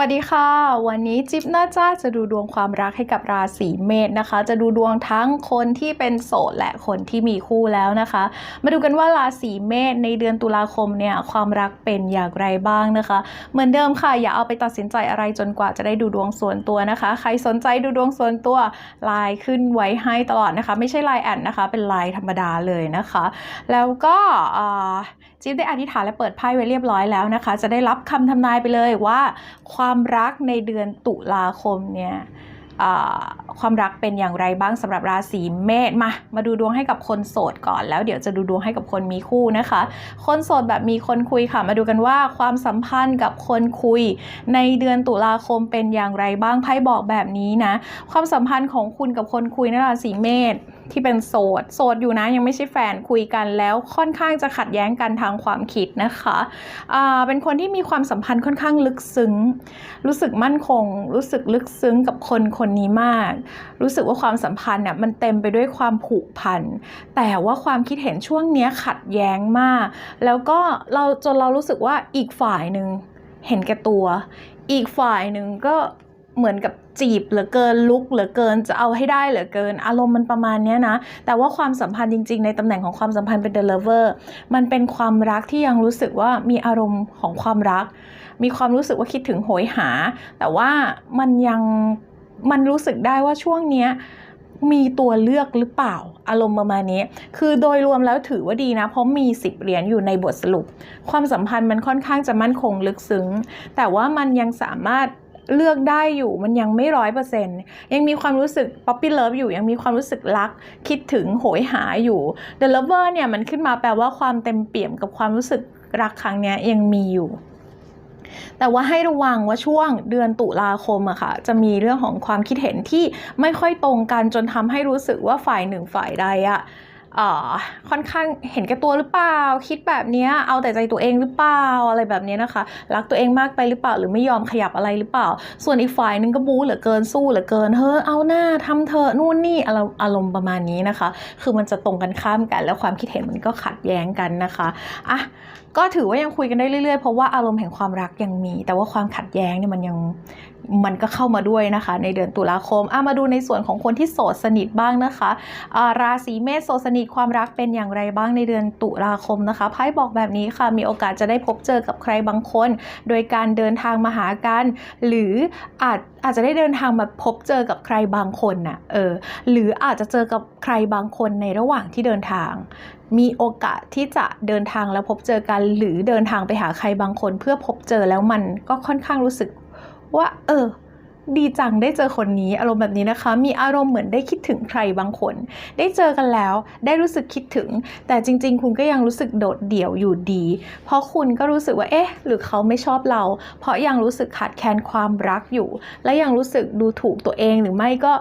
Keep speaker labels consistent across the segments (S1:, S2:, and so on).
S1: สวัสดีค่ะ วันนี้จิ๊บน่าจ้าจะดูดวงความรักให้กับราศีเมษนะคะ จะดูดวงทั้งคนที่เป็นโสดและคนที่มีคู่แล้วนะคะ มาดูกันว่าราศีเมษในเดือนตุลาคมเนี่ยความรักเป็นอย่างไรบ้างนะคะ เหมือนเดิมค่ะ อย่าเอาไปตัดสินใจอะไรจนกว่าจะได้ดูดวงส่วนตัวนะคะ ใครสนใจดูดวงส่วนตัวไลน์ขึ้นไว้ให้ตลอดนะคะ ไม่ใช่ไลน์แอดนะคะ เป็นไลน์ธรรมดาเลยนะคะ แล้วก็จิ๊บได้อธิษฐานและเปิดไพ่ไว้เรียบร้อยแล้วนะคะ จะได้รับคำทำนายไปเลยว่า ความรักในเดือนตุลาคมเนี่ยความรักเป็นอย่างไรบ้างสำหรับราศีเมษมา มาดูดวงให้กับคนโสดก่อนแล้วเดี๋ยวจะดูดวงให้กับคนมีคู่นะคะ คนโสดแบบมีคนคุยค่ะ มาดูกันว่าความสัมพันธ์กับคนคุย ในเดือนตุลาคมเป็นอย่างไรบ้างไพ่บอกแบบนี้นะ ความสัมพันธ์ของคุณกับคนคุยในราศีเมษ ที่เป็นโสด โสดอยู่นะยังไม่ใช่แฟนคุยกันแล้วค่อนข้างจะขัดแย้งกันทางความคิดนะคะอ่าเป็นคนที่มีความสัมพันธ์ค่อนข้างลึกซึ้ง รู้สึกมั่นคง รู้สึกลึกซึ้งกับคนคนนี้มาก รู้สึกว่าความสัมพันธ์เนี่ยมันเต็มไปด้วยความผูกพัน แต่ว่าความคิดเห็นช่วงเนี้ยขัดแย้งมาก แล้วก็เราจนเรารู้สึกว่าอีกฝ่ายหนึ่งเห็นแก่ตัว อีกฝ่ายหนึ่งก็เหมือนกับ จีบเหลือเกินลุกเหลือเกินจะเอาให้ได้เหลือเกิน อารมณ์มันประมาณนี้นะ แต่ว่าความสัมพันธ์จริง ๆ ในตำแหน่งของความสัมพันธ์เป็น the lover มันเป็นความรักที่ยังรู้สึกว่ามีอารมณ์ของความรัก มีความรู้สึกว่าคิดถึงโหยหา แต่ว่ามันยังมันรู้สึกได้ว่าช่วงเนี้ยมีตัวเลือกหรือเปล่าอารมณ์ประมาณนี้ คือโดยรวมแล้วถือว่าดีนะ เพราะมีสิบเหรียญอยู่ในบทสรุป ความสัมพันธ์มันค่อนข้างจะมั่นคงลึกซึ้ง แต่ว่ามันยังสามารถ เลือกได้อยู่มันยังไม่ร้อยเปอร์เซ็นต์ยังมีความรู้สึกป๊อปปี้เลิฟอยู่ยังมีความรู้สึกรัก คิดถึงโหยหาอยู่ The Lover เนี่ยมันขึ้นมาแปลว่าความเต็มเปี่ยมกับความรู้สึกรักครั้งเนี้ยยังมีอยู่แต่ว่าให้ระวังว่าช่วงเดือนตุลาคมอะค่ะ จะมีเรื่องของความคิดเห็นที่ไม่ค่อยตรงกันจนทำให้รู้สึกว่าฝ่ายหนึ่งฝ่ายใดอะ ค่อนข้างเห็นแก่ตัวหรือเปล่า คิดแบบนี้เอาแต่ใจตัวเองหรือเปล่าอะไรแบบนี้นะคะ รักตัวเองมากไปหรือเปล่า หรือไม่ยอมขยับอะไรหรือเปล่า ส่วนอีกฝ่ายหนึงก็บู๊เหลือเกินสู้เหลือเกินเฮ้ยเอาหน้าทำเธอนู่นนี่อารมณ์ประมาณนี้นะคะ คือมันจะตรงกันข้ามกัน แล้วความคิดเห็นมันก็ขัดแย้งกันนะคะอะก็ถือว่ายังคุยกันได้เรื่อยๆเพราะว่าอารมณ์แห่งความรักยังมี แต่ว่าความขัดแย้งเนี่ยมันยัง มันก็เข้ามาด้วยนะคะ ในเดือนตุลาคมอะมาดูในส่วนของคนที่โสดสนิทบ้างนะคะอ่าราศีเมษโสดสนิทความรักเป็นอย่างไรบ้างในเดือนตุลาคมนะคะไพ่บอกแบบนี้ค่ะ มีโอกาสจะได้พบเจอกับใครบางคน โดยการเดินทางมาหากัน หรืออาจอาจจะได้เดินทางมาพบเจอกับใครบางคนน่ะเออหรืออาจจะเจอกับใครบางคนในระหว่างที่เดินทาง มีโอกาสที่จะเดินทางแล้วพบเจอกัน หรือเดินทางไปหาใครบางคน เพื่อพบเจอแล้วมันก็ค่อนข้างรู้สึก ว่าเออ ดีจังได้เจอคนนี้ อารมณ์แบบนี้นะคะ มีอารมณ์เหมือนได้คิดถึงใครบางคน ได้เจอกันแล้ว ได้รู้สึกคิดถึง แต่จริง ๆ คุณก็ยังรู้สึกโดดเดี่ยวอยู่ดี เพราะคุณก็รู้สึกว่า เอ๊ะ หรือเขาไม่ชอบเรา เพราะยังรู้สึกขาดแคลนความรักอยู่ และยังรู้สึกดูถูกตัวเองหรือไม่ก็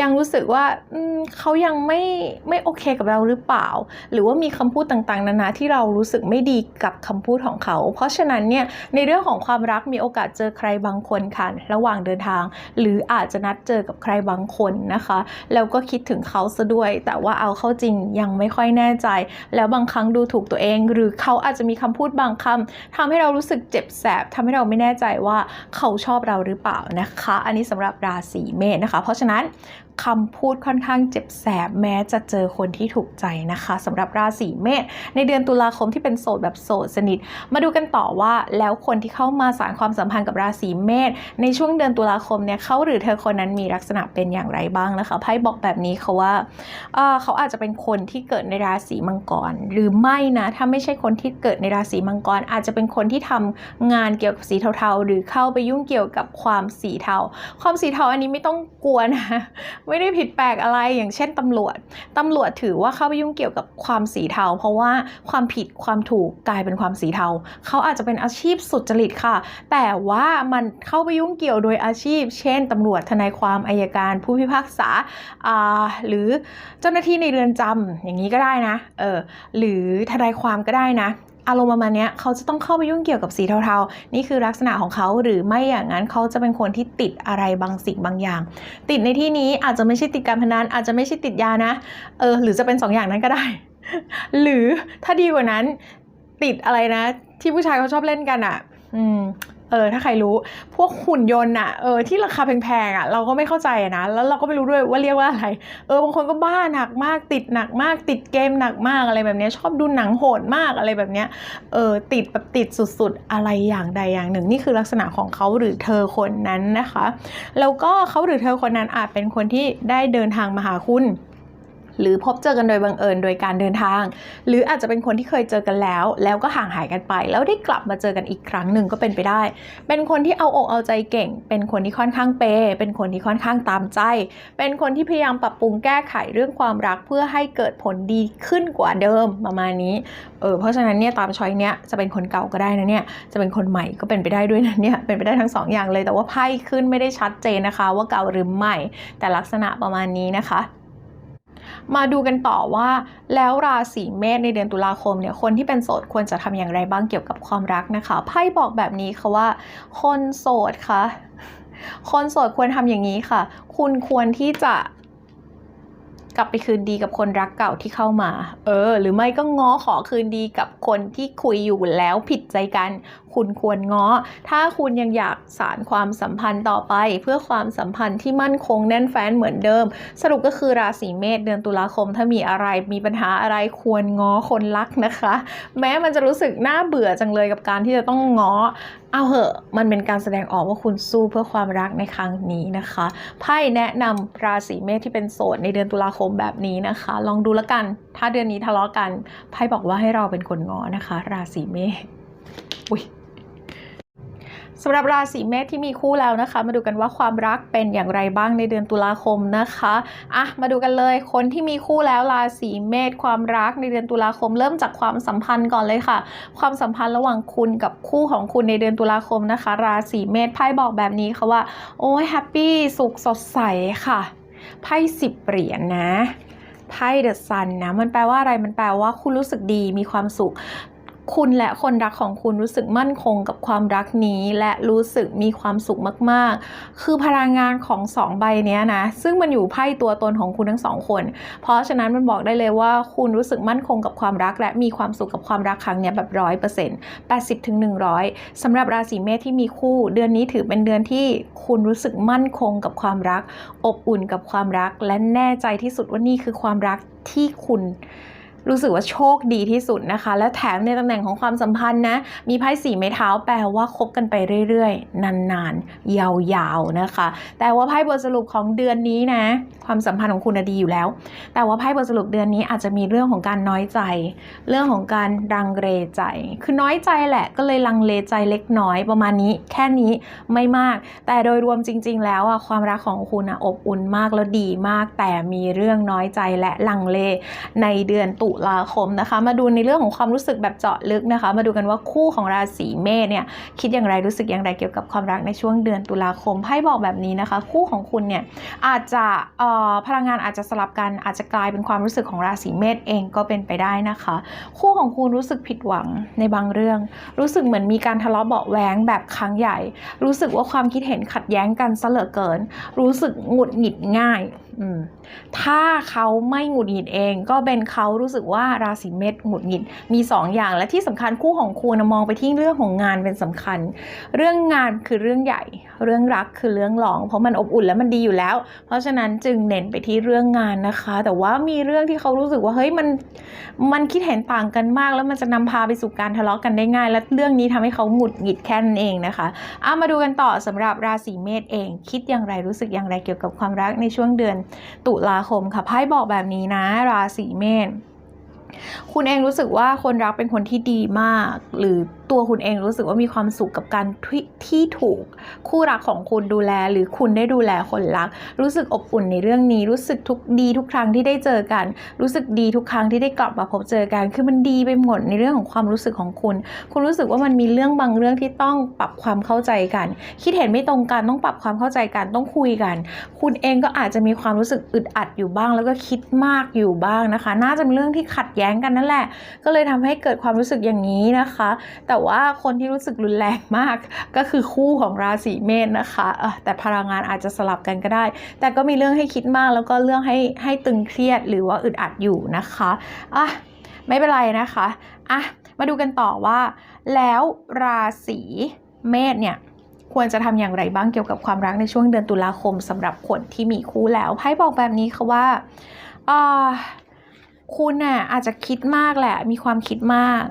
S1: ยังรู้สึกว่าอืมเขายังไม่ไม่โอเคกับเราหรือเปล่า หรือว่ามีคำพูดต่างๆ นานาที่เรารู้สึกไม่ดีกับคำพูดของเขา เพราะฉะนั้นเนี่ยในเรื่องของความรักมีโอกาสเจอใครบางคนค่ะระหว่างเดินทางหรืออาจจะนัดเจอกับใครบางคนนะคะ แล้วก็คิดถึงเขาซะด้วย แต่ว่าเอาเข้าจริงยังไม่ค่อยแน่ใจ แล้วบางครั้งดูถูกตัวเอง หรือเขาอาจจะมีคำพูดบางคำทำให้เรารู้สึกเจ็บแสบทำให้เราไม่แน่ใจว่าเขาชอบเราหรือเปล่านะคะ อันนี้สำหรับราศีเมษนะคะ เพราะฉะนั้นคำพูดค่อนข้างเจ็บแสบแม้จะเจอคนที่ถูกใจนะคะสำหรับราศีเมษในเดือนตุลาคมที่เป็นโสดแบบโสดสนิท มาดูกันต่อว่าแล้วคนที่เข้ามาสานความสัมพันธ์กับราศีเมษในช่วงเดือนตุลาคมเนี่ยเขาหรือเธอคนนั้นมีลักษณะเป็นอย่างไรบ้างนะคะไพ่บอกแบบนี้เขาว่าเขาอาจจะเป็นคนที่เกิดในราศีมังกร หรือไม่นะถ้าไม่ใช่คนที่เกิดในราศีมังกร อาจจะเป็นคนที่ทำงานเกี่ยวกับสีเทาๆ หรือเข้าไปยุ่งเกี่ยวกับความสีเทา ความสีเทาอันนี้ไม่ต้องกลัวนะไม่ได้ผิดแปลกอะไรอย่างเช่นตำรวจตำรวจถือว่าเข้าไปยุ่งเกี่ยวกับความสีเทา เพราะว่าความผิดความถูกกลายเป็นความสีเทาเขาอาจจะเป็นอาชีพสุจริตค่ะ แต่ว่ามันเข้าไปยุ่งเกี่ยวโดยอาชีพเช่นตำรวจทนายความอายการ ผู้พิพากษาหรือเจ้าหน้าที่ในเรือนจำอย่างนี้ก็ได้นะเออหรือทนายความก็ได้นะอารมณ์ประมาณนี้เขาจะต้องเข้าไปยุ่งเกี่ยวกับสีเทาๆ นี่คือลักษณะของเขาหรือไม่อย่างนั้นเขาจะเป็นคนที่ติดอะไรบางสิ่งบางอย่าง ติดในที่นี้อาจจะไม่ใช่ติดการพนันอาจจะไม่ใช่ติดยานะเออหรือจะเป็นสองอย่างนั้นก็ได้ หรือถ้าดีกว่านั้นติดอะไรนะ ที่ผู้ชายเขาชอบเล่นกันอะ่ะอืม เออถ้าใครรู้พวกหุ่นยนต์อะเออที่ราคาแพงๆอะเราก็ไม่เข้าใจนะ แล้วเราก็ไม่รู้ด้วยว่าเรียกว่าอะไร เออบางคนก็บ้าหนักมากติดหนักมาก ติดเกมหนักมากอะไรแบบนี้ชอบดูหนังโหดมากอะไรแบบนี้เออติดแบบติดสุดๆ อะไรอย่างใดอย่างหนึ่ง นี่คือลักษณะของเขาหรือเธอคนนั้นนะคะ แล้วก็เขาหรือเธอคนนั้นอาจเป็นคนที่ได้เดินทางมาหาคุณ หรือพบเจอกันโดยบังเอิญโดยการเดินทาง หรืออาจจะเป็นคนที่เคยเจอกันแล้ว แล้วก็ห่างหายกันไป แล้วได้กลับมาเจอกันอีกครั้งหนึ่งก็เป็นไปได้ เป็นคนที่เอาอกเอาใจเก่ง เป็นคนที่ค่อนข้างเปย์เป็นคนที่ค่อนข้างตามใจ เป็นคนที่พยายามปรับปรุงแก้ไขเรื่องความรักเพื่อให้เกิดผลดีขึ้นกว่าเดิมประมาณนี้ เออเพราะฉะนั้นเนี่ยตามช้อยเนี้ยจะเป็นคนเก่าก็ได้นะเนี่ย จะเป็นคนใหม่ก็เป็นไปได้ด้วยนะเนี่ย เป็นไปได้ทั้งสองอย่างเลย แต่ว่าไพ่ขึ้นไม่ได้ชัดเจนนะคะ ว่าเก่าหรือใหม่ แต่ลักษณะประมาณนี้นะคะ มาดูกันต่อว่าแล้วราศีเมษในเดือนตุลาคมเนี่ยคนที่เป็นโสดควรจะทำอย่างไรบ้างเกี่ยวกับความรักนะคะไพ่บอกแบบนี้ค่ะว่า คนโสดคะคนโสดควรทำอย่างนี้ค่ะ คุณควรที่จะ กลับไปคืนดีกับคนรักเก่าที่เข้ามา เออ หรือไม่ก็ง้อขอคืนดีกับคนที่คุยอยู่แล้วผิดใจกัน คุณควรง้อ ถ้าคุณยังอยากสารความสัมพันธ์ต่อไป เพื่อความสัมพันธ์ที่มั่นคงแน่นแฟ้นเหมือนเดิม สรุปก็คือราศีเมษเดือนตุลาคม ถ้ามีอะไรมีปัญหาอะไรควรง้อคนรักนะคะ แม้มันจะรู้สึกน่าเบื่อจังเลยกับการที่จะต้องง้อ เอาเหอะ มันเป็นการแสดงออกว่าคุณสู้เพื่อความรักในครั้งนี้นะคะไพ่แนะนำราศีเมษที่เป็นโสดในเดือนตุลาคมแบบนี้นะคะ ลองดูแล้วกัน ถ้าเดือนนี้ทะเลาะกันไพ่บอกว่าให้เราเป็นคนงอนะคะ ราศีเมษอุ้ย สำหรับราศีเมษที่มีคู่แล้วนะคะ มาดูกันว่าความรักเป็นอย่างไรบ้างในเดือนตุลาคมนะคะอะมาดูกันเลยคนที่มีคู่แล้วราศีเมษความรักในเดือนตุลาคม เริ่มจากความสัมพันธ์ก่อนเลยค่ะ ความสัมพันธ์ระหว่างคุณกับคู่ของคุณในเดือนตุลาคมนะคะ ราศีเมษไพ่บอกแบบนี้ค่ะว่า โอ้ยแฮปปี้สุขสดใสค่ะไพ่สิบเหรียญนะไพ่เดอะซันนะมันแปลว่าอะไรมันแปลว่าคุณรู้สึกดีมีความสุข คุณและคนรักของคุณรู้สึกมั่นคงกับความรักนี้ และรู้สึกมีความสุขมาก ๆ คือพลังงานของสองใบเนี้ยนะ ซึ่งมันอยู่ไพ่ตัวตนของคุณทั้งสองคน เพราะฉะนั้นมันบอกได้เลยว่าคุณรู้สึกมั่นคงกับความรัก และมีความสุขกับความรักครั้งนี้แบบร้อยเปอร์เซ็นต์แปดสิบถึงหนึ่งร้อยสำหรับราศีเมษที่มีคู่ เดือนนี้ถือเป็นเดือนที่คุณรู้สึกมั่นคงกับความรัก อบอุ่นกับความรัก และแน่ใจที่สุดว่านี่คือความรักที่คุณ รู้สึกว่าโชคดีที่สุดนะคะ และแถมในตำแหน่งของความสัมพันธ์นะ มีไพ่สีไม้เท้าแปลว่าคบกันไปเรื่อยๆ นานๆ ยาวๆนะคะ แต่ว่าไพ่บทสรุปของเดือนนี้นะ ความสัมพันธ์ของคุณดีอยู่แล้ว แต่ว่าไพ่บทสรุปเดือนนี้อาจจะมีเรื่องของการน้อยใจ เรื่องของการรังเลใจ คือน้อยใจแหละก็เลยลังเลใจเล็กน้อยประมาณนี้ แค่นี้ไม่มาก แต่โดยรวมจริง ๆ แล้วอะความรักของคุณอะอบอุ่นมากแล้วดีมาก แต่มีเรื่องน้อยใจและลังเลในเดือนตุลาคมนะคะ มาดูในเรื่องของความรู้สึกแบบเจาะลึกนะคะ มาดูกันว่าคู่ของราศีเมษเนี่ยคิดอย่างไรรู้สึกอย่างไรเกี่ยวกับความรักในช่วงเดือนตุลาคมไพ่บอกแบบนี้นะคะ คู่ของคุณเนี่ยอาจจะพลังงานอาจจะสลับกันอาจจะกลายเป็นความรู้สึกของราศีเมษเองก็เป็นไปได้นะคะ คู่ของคุณรู้สึกผิดหวังในบางเรื่อง รู้สึกเหมือนมีการทะเลาะเบาะแว้งแบบครั้งใหญ่ รู้สึกว่าความคิดเห็นขัดแย้งกันซะเหลือเกิน รู้สึกหงุดหงิดง่าย ถ้าเขาไม่หงุดหงิดเอง ก็เป็นเขารู้สึกว่าราศีเมษหงุดหงิดมีสองอย่างและที่สำคัญคู่ของคุณนมองไปที่เรื่องของงานเป็นสำคัญ เรื่องงานคือเรื่องใหญ่ เรื่องรักคือเรื่องรองเพราะมันอบอุ่นแล้วมันดีอยู่แล้ว เพราะฉะนั้นจึงเน้นไปที่เรื่องงานนะคะ แต่ว่ามีเรื่องที่เขารู้สึกว่าเฮ้ยมันมันคิดเห็นต่างกันมาก แล้วมันจะนำพาไปสู่การทะเลาะกันได้ง่าย และเรื่องนี้ทำให้เขาหงุดหงิดแค่นั้นเองนะคะเอามาดูกันต่อสำหรับราศีเมษเอง คิดอย่างไรรู้สึกอย่างไรเกี่ยวกับความรักในช่วงเดือนตุลาคมค่ะไพ่บอกแบบนี้นะ ราศีเมษคุณเองรู้สึกว่าคนรักเป็นคนที่ดีมากหรือตัวคุณเองรู้สึกว่ามีความสุขกับการที่ที่ถูกคู่รักของคุณดูแล หรือคุณได้ดูแลคนรัก รู้สึกอบอุ่นในเรื่องนี้ รู้สึกทุกดีทุกครั้งที่ได้เจอกัน รู้สึกดีทุกครั้งที่ได้กลับมาพบเจอกัน คือมันดีไปหมดในเรื่องของความรู้สึกของคุณ คุณรู้สึกว่ามันมีเรื่องบางเรื่องที่ต้องปรับความเข้าใจกัน คิดเห็นไม่ตรงกันต้องปรับความเข้าใจกันต้องคุยกัน คุณเองก็อาจจะมีความรู้สึกอึดอัดอยู่บ้าง แล้วก็คิดมากอยู่บ้างนะคะ น่าจะเป็นเรื่องที่ขัดแย้งกันนั่นแหละ ก็เลยทำให้เกิดความรู้สึกอย่างนี้นะคะ แต่แต่ว่าคนที่รู้สึกรุนแรงมากก็คือคู่ของราศีเมษนะคะแต่พลังงานอาจจะสลับกันก็ได้ แต่ก็มีเรื่องให้คิดมากแล้วก็เรื่องให้ให้ตึงเครียดหรือว่าอึดอัดอยู่นะคะอะไม่เป็นไรนะคะอะมาดูกันต่อว่า แล้วราศีเมษเนี่ยควรจะทำอย่างไรบ้างเกี่ยวกับความรักในช่วงเดือนตุลาคมสำหรับคนที่มีคู่แล้วไพ่บอกแบบนี้ค่ะว่าอ่าคุณน่ะอาจจะคิดมากแหละ มีความคิดมาก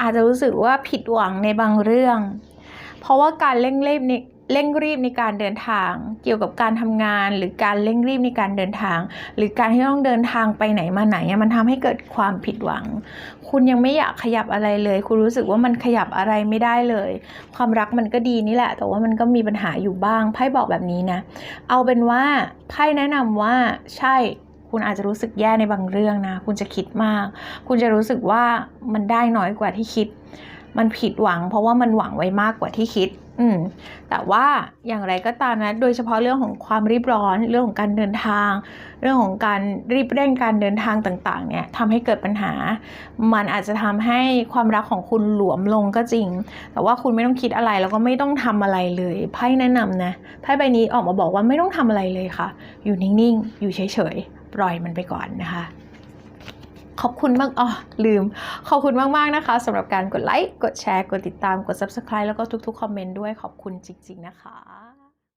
S1: อาจจะรู้สึกว่าผิดหวังในบางเรื่อง เพราะว่าการเร่งรีบในเร่งรีบในการเดินทาง เกี่ยวกับการทำงาน หรือการเร่งรีบในการเดินทาง หรือการที่ต้องเดินทางไปไหนมาไหนมันทำให้เกิดความผิดหวัง คุณยังไม่อยากขยับอะไรเลย คุณรู้สึกว่ามันขยับอะไรไม่ได้เลย ความรักมันก็ดีนี่แหละ แต่ว่ามันก็มีปัญหาอยู่บ้างไพ่บอกแบบนี้นะ เอาเป็นว่าไพ่แนะนำว่าใช่ คุณอาจจะรู้สึกแย่ในบางเรื่องนะ คุณจะคิดมาก คุณจะรู้สึกว่ามันได้น้อยกว่าที่คิด มันผิดหวัง เพราะว่ามันหวังไว้มากกว่าที่คิด อืม แต่ว่าอย่างไรก็ตามนะ โดยเฉพาะเรื่องของความรีบร้อน เรื่องของการเดินทาง เรื่องของการรีบเร่งการเดินทางต่างๆ เนี่ยทำให้เกิดปัญหา มันอาจจะทำให้ความรักของคุณหลวมลงก็จริง แต่ว่าคุณไม่ต้องคิดอะไรแล้วก็ไม่ต้องทำอะไรเลย ไพ่แนะนำนะ ไพ่ใบนี้ออกมาบอกว่าไม่ต้องทำอะไรเลยค่ะ อยู่นิ่งๆ อยู่เฉยๆ ปล่อยมันไปก่อนนะคะขอบคุณมากอ๋อลืม ขอบคุณมาก ๆ นะคะสำหรับการกดไลค์ กดแชร์ กดติดตาม กด Subscribe แล้วก็ทุก ๆ คอมเมนต์ด้วย ขอบคุณจริง ๆ นะคะ